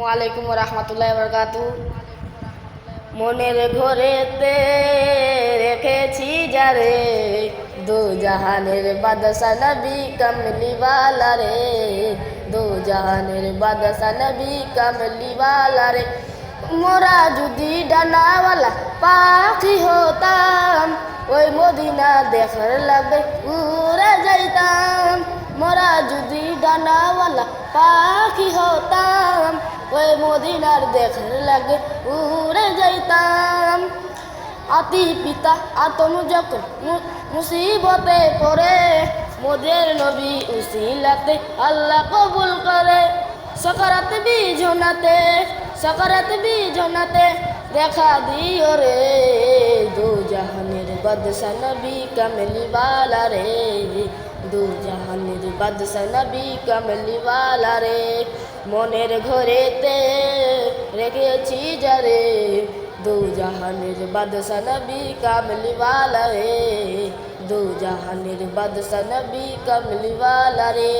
ওয়ালাইকুম রহমতুল্লাহ বরকাত। মনের ঘরেতে রেখেছি যারে দু জাহানের বাদশা নবী কমলিওয়ালা রে, দু জাহানের বাদশা নবী কমলিওয়ালা রে। মোরা যদি ডানাওয়ালা পাখি হতাম, ওই মদিনা দেখার লাগবে, উড়ে যাইতাম। মোরা যদি ডানাওয়ালা পাখি হতাম ওই মদিনার দেখার লাগে, উড়ে যাইতাম। আতি পিতা আতম যখন মুসিবতে পড়ে, মোদের নবী উসিলাতে আল্লাহ কবুল করে। সকারাত বিঝনাতে সকারাত বিঝনাতে দেখা দিও রে, দু জাহানের বাদশা নবী কামলি বালা রে। দু জাহানের বাদশা নবী কামলি বালা রে। মনের ঘরেতে রেখেছি যারে দু জাহানের বাদশা নবী কামলি বালা রে। দু জাহানের বাদশা নবী কামলি বালা রে।